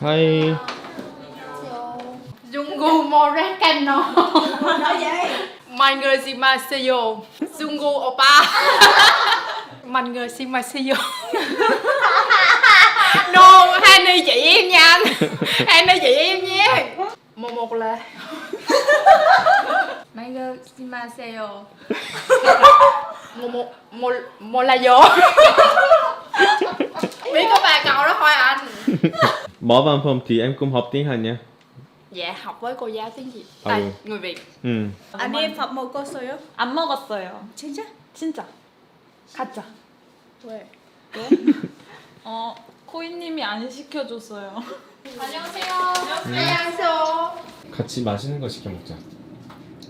하이. Jungu Morecano nói vậy Mangerzimaseyo Jungu Oppa Mangerzimaseyo No, hai nơi chị em nha anh Hai nơi chị em nha Một một là Mangerzimaseyo Một một một một là vô Biết có ba câu đó thôi anh Mở văn phòng thì em cũng học tiếng Hàn nha. Dạ học với cô giáo tiếng Việt Ừ. À, người Việt 응. 아니 밥 먹었어요? 안 먹었어요. 진짜? 진짜. 가짜. 왜? 어, 코이님이 안 시켜줬어요. 안녕하세요 안녕하세요 같이 맛있는 거 시켜 먹자.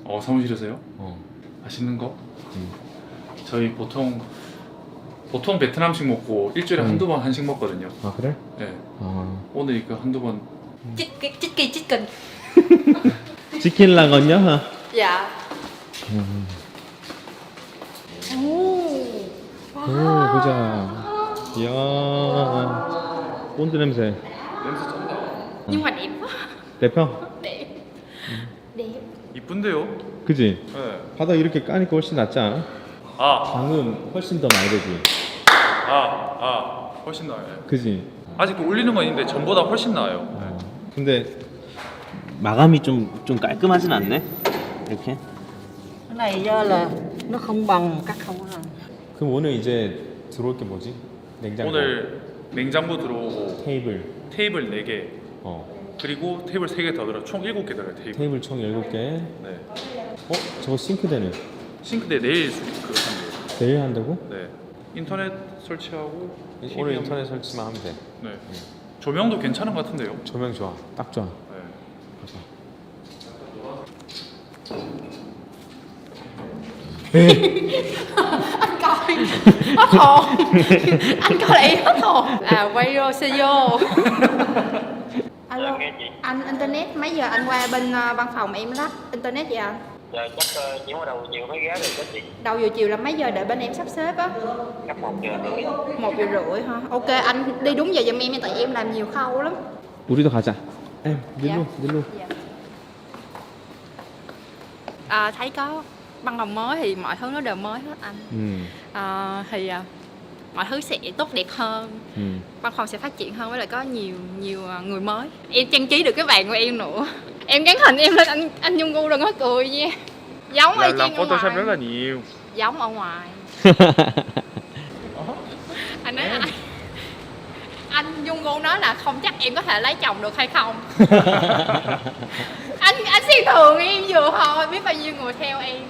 어 사무실에서요? 어. 맛있는 거? 음. 저희 보통 보통 베트남식 먹고 일주일에 음. 한두 번 한식 먹거든요. 아 그래? 네. 아. 오늘 이거 한두 번 chích cái chích chích 치킨 라건요? 하. dạ 오 보자. 이야. 본드 냄새. 냄새 쩐다. nhưng mà đẹp quá 대평. đẹp đẹp 이쁜데요? 그지? 네. 바닥 이렇게 까니까 훨씬 낫지 않아? 아, 방음 훨씬 더 많이 되지. 아, 아, 훨씬 나아요. 그지? 아직도 올리는 건 있는데 전보다 훨씬 나아요. 어. 근데 마감이 좀, 좀 깔끔하진 않네. 이렇게. cái này do là nó không bằng các không à 그럼 오늘 이제 들어올 게 뭐지? 냉장고. 오늘 냉장고 들어오고 테이블. 테이블 4개 어. 그리고 테이블 3개 더 들어 총 7개 들어요 테이블. 테이블 총 7개. 네. 어? 저거 싱크대는 싱크대 내일 그거 한대요. 내일 한다고? 네. 인터넷 설치하고 오늘 인터넷 설치만 하면 돼. 네. 조명도 괜찮은 것 같은데요. 조명 좋아. 딱 좋아. 네. 봐봐. anh coi hết hồn anh coi lại hết hồn à quay vô xe vô alo anh internet mấy giờ anh qua bên ờ, văn phòng em lắp internet vậy anh Dạ chắc uh, chỉ bắt đầu nhiều mới ghé được cái chị đầu giờ chiều là mấy giờ để bên em sắp xếp á chắc một giờ rưỡi một giờ rưỡi hả ok anh đi đúng giờ giùm em tại em làm nhiều khâu lắm 우리도 가자. 에, 닐로, 야. 닐로. à, thấy có văn phòng mới thì mọi thứ nó đều mới hết anh 음, à, thì à, mọi thứ sẽ tốt đẹp hơn 음. văn phòng sẽ phát triển hơn với lại có nhiều nhiều à, người mới em trang trí được cái bàn của em nữa em gắn hình em lên anh anh Nhung Gu đừng có cười nha giống là, làm photoshop rất là nhiều giống ở ngoài anh nói anh, anh Dung Gu nói là không chắc em có thể lấy chồng được hay không anh anh xin thường em vừa thôi biết bao nhiêu người theo em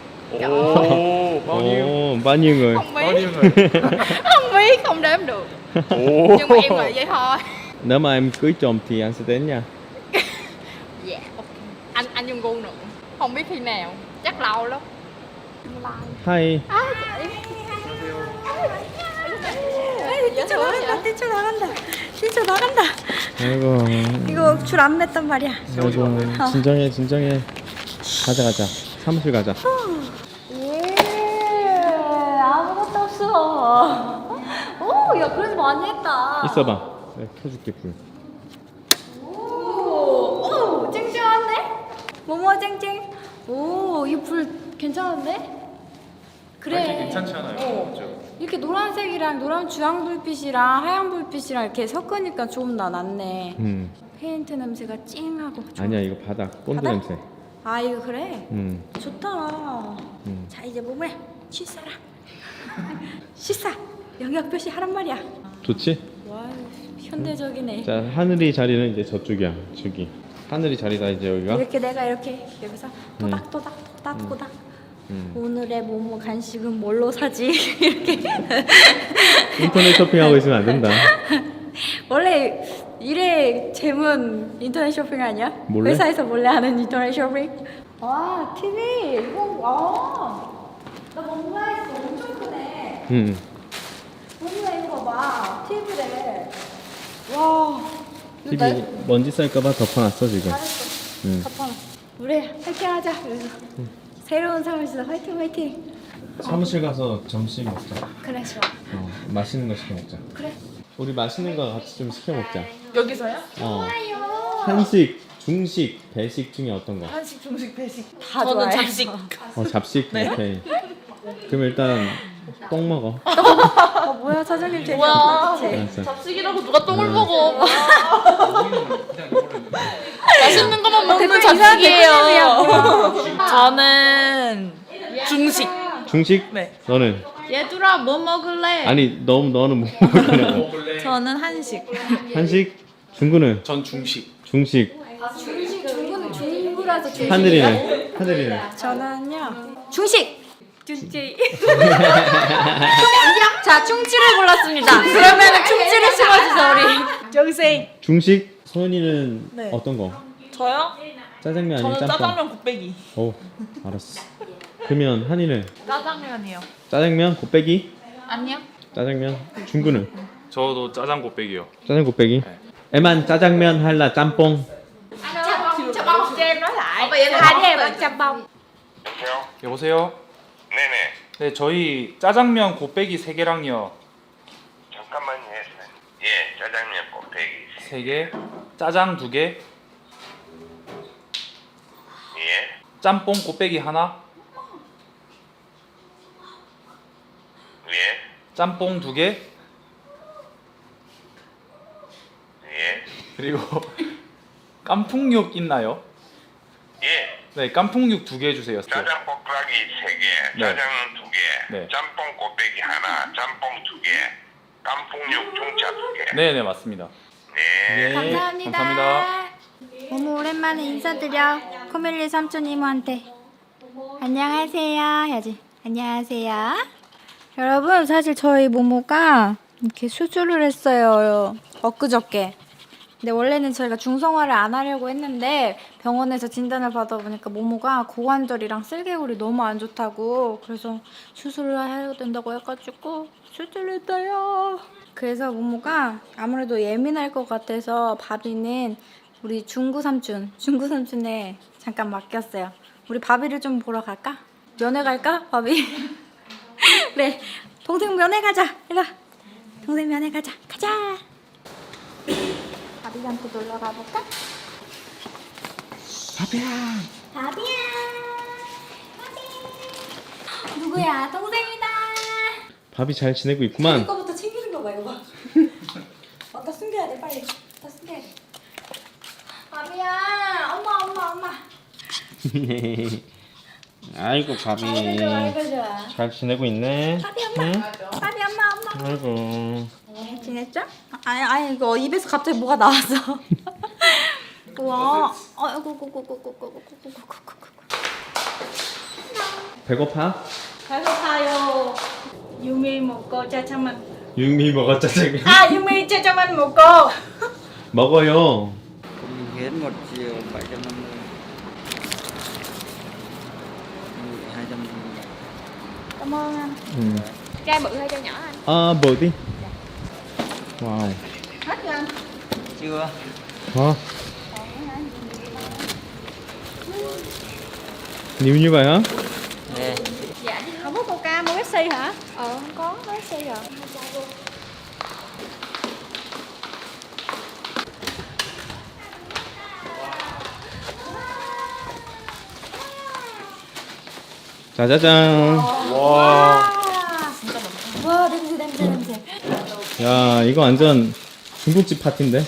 Ồ, oh, bao nhiêu? Ồ, bao nhiêu người? Không biết. Bao nhiêu người? không biết, không đếm được. Ồ. Nhưng mà em là vậy thôi. Nếu mà em cưới chồng thì anh sẽ đến nha. Không biết khi nào chắc lâu lắm 하이. 뛰쳐나간다 뛰쳐나간다 뛰쳐나간다 아이고. 이거 줄 안 맸단 말이야 아이고. 진정해, 진정해. 가자, 가자. 사무실 가자. 예, 아무것도 없어. 오, 야, 그래도 많이 했다. 있어봐. 내가 켜줄게, 불. 오, 오, 쨍쨍한데? 뭐뭐 쨍쨍? 오, 이 불 괜찮은데? 그래. 아니, 괜찮지 않아요? 어. 그죠? 이렇게 노란색이랑 노란 주황 불빛이랑 하얀 불빛이랑 이렇게 섞으니까 좀 나 낫네. 음. 페인트 냄새가 찡하고. 좋아. 아니야, 이거 바닥. 본드 바닥? 냄새. 아, 이거 그래? 음. 좋다. 음. 자, 이제 몸을 씻어라. 씻어. 영역 표시 하란 말이야. 좋지? 와, 현대적이네. 자, 하늘이 자리는 이제 저쪽이야. 저기. 하늘이 자리다, 이제 여기가. 이렇게 내가 이렇게 여기서 또닥또닥 또닥또닥. 음. 오늘의 모모 간식은 뭘로 사지? 이렇게. 인터넷 쇼핑하고 있으면 안 된다. 원래 일의 제문 인터넷 쇼핑 아니야? 몰래? 회사에서 몰래 하는 인터넷 쇼핑? 와 TV 이거 와 나 뭔가 했어. 엄청 크네. 음. 뭔가 이거 봐. TV래. 와 TV 나- 먼지 쌀까봐 덮어놨어, 지금. 잘했어 음. 덮어놔 우리 화이팅 하자 여기서 새로운 사무실 화이팅 화이팅 사무실 가서 점심 먹자. 그래 좋아 어, 맛있는 거 시켜 먹자. 그래 우리 맛있는 거 같이 좀 시켜 먹자. 여기서요? 어. 한식, 중식, 배식 중에 어떤 거? 한식, 중식, 배식 다 저는 좋아해요. 잡식. 어, 잡식. 네. 오케이. 그럼 일단 똥 먹어. 어, 뭐야 사장님 제일 뭐야. 알았어. 잡식이라고 누가 똥을 음. 먹어? 맛있는 것만 먹는 이상한 잡식이에요. 저는 중식. 중식? 네. 너는? 얘들아 뭐 먹을래? 아니, 너 너는 뭐 먹으려고? 저는 한식. 한식? 중구는? 전 중식. 중식. 중국은 중국이라서 중식. 하늘이는? 하늘이는? 저는요. 중식. 중식. 자, 충치를 골랐습니다. 그러면은 충치를 심어주세요 우리. 정생. 중식? 소연이는 네. 어떤 거? 저요? 짜장면 저는 아니면 짬뽕? 짜장면 곱빼기. 오, 알았어. 그러면 한이는? 짜장면이요. 짜장면? 곱빼기? 아니요. 짜장면? 중구는? 저도 짜장 곱빼기요. 짜장 곱빼기? 에만 짜장면 할라 짬뽕? 여보세요? 여보세요? 네네. 네, 저희 짜장면 곱빼기 3개랑요. 잠깐만요. 예, 짜장면 곱빼기. 3개, 짜장 2개, 예. 짬뽕 곱빼기 하나, 예. 짬뽕 2개, 예. 그리고 깐풍육 있나요? 예. 네, 깐풍육 2개 주세요. 짜장 3개, 네. 짜장 2개, 네. 짬뽕 곱빼기 하나, 짬뽕 2개, 깐풍육 중차 2개. 네, 네, 맞습니다. 네. 네, 감사합니다. 감사합니다. 너무 오랜만에 인사드려. 코밀리 삼촌 이모한테. 안녕하세요. 해야지. 안녕하세요. 여러분, 사실 저희 모모가 이렇게 수술을 했어요. 엊그저께. 근데 원래는 저희가 중성화를 안 하려고 했는데 병원에서 진단을 받아보니까 모모가 고관절이랑 쓸개골이 너무 안 좋다고 그래서 수술을 해야 된다고 해가지고 수술을 했어요. 그래서 모모가 아무래도 예민할 것 같아서 바비는 우리 중구 삼촌, 중구 삼촌에 잠깐 맡겼어요. 우리 바비를 좀 보러 갈까? 면회 갈까? 바비? 그래, 동생 면회 가자. 이리 와. 동생 면회 가자. 가자. 바비한테 놀러 가볼까? 바비야. 바비야. 바비. 누구야? 동생이다. 밥이 잘 지내고 있구만. 이거부터 챙기는 거 봐, 이거 봐. 어디다 숨겨야 돼, 빨리. 어디다 숨겨야 돼. 바비야, 엄마, 엄마, 엄마. 아이고 아이고 밥이 좋아, 아이고 좋아. 잘 지내고 있네. 바비 엄마, 바비 엄마, 엄마. 아이고. 잘 지냈죠? 아니, 아니 이거 입에서 갑자기 뭐가 나왔어. 우와, 아이고, 고고고고고고고고고고고. 배고파? 배고파요. 유미 먹고 짜장면. 육미 먹어 짜장면. 아, 유미 짜장면 먹고. 먹어요. hiến một triệu bảy trăm năm mươi hai trăm Cảm ơn anh. 음. Chai bự hay chai nhỏ anh? 아, 뭐어 디? 와우. Hết chưa anh? chưa 어. nhiều như vậy hả? nè Dạ, không có coca mua Pepsi hả? Ờ, không có Pepsi rồi. 짜자잔. 와, 와, 냄새, 냄새, 냄새. 야, 이거 완전 중국집 파티인데?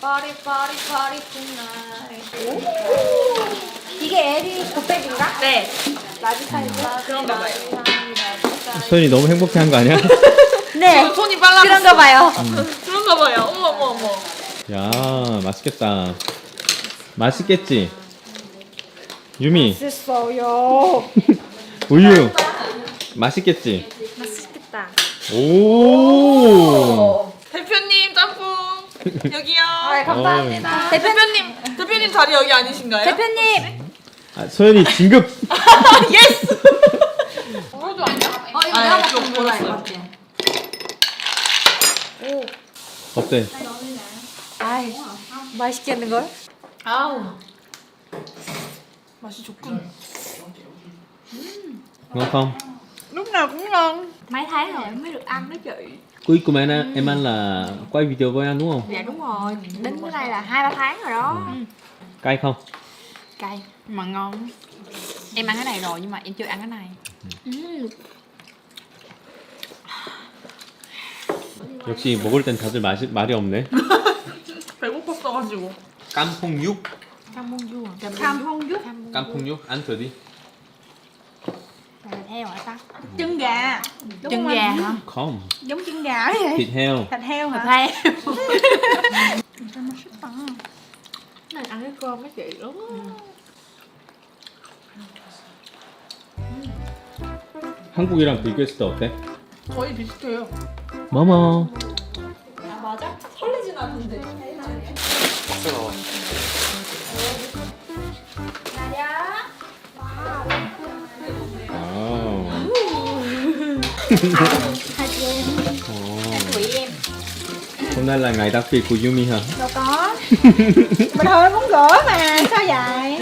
파리, 파리, 파리, tonight. 이게 에리 곱빼기인가? 네. 라지 사이즈? 그런가 봐요. 소연이 너무 행복해 한 거 아니야? 네. 손이 빨라. 그런가 봐요. 그런가 봐요. 어머 어머 어머. 야, 맛있겠다. 맛있겠지? 유미, 맛있어요. 우유. 맛있겠지? 맛있겠다. 오! 대표님 짬뽕 여기요. 아, 감사합니다. 대표님 대표님 자리 여기 아니신가요? 대표님. 아, 소연이 진급! 예스. 어, 이거 아, 내가 이거 거다, 이거. 먹었어요. 어때? 아이, 맛있겠는 걸? 아우. 맛이 좋군. lúc nào cũng ngon Mấy tháng rồi em mới được ăn đó chị Cuối cùng em ăn, em ăn là quay video với anh đúng không? Dạ đúng rồi Đến cái này là hai ba tháng rồi đó Cay không? Cay Mà ngon Em ăn cái này rồi nhưng mà em chưa ăn cái này 역시 먹을 땐 다들 맛이, 말이 없네. 배고팠어가지고. 깐풍육? Cam muông vua Cam không giúp 깐풍육? ăn thử đi. Theo hả ta? chân gà Đúng Chân không gà anh? hả? Không. giống chân gà ấy vậy Thịt heo. thịt heo hả Theo Này ăn cái cơm mấy chị đúng 한국이랑 비교했을 때 어때? 거의 비슷해요. 뭐뭐. 아 맞아? 설레진 않는데. 아. Hôm nay là ngày đặc biệt của Yumi hả? đâu có mình hơi muốn gỡ mà, sao vậy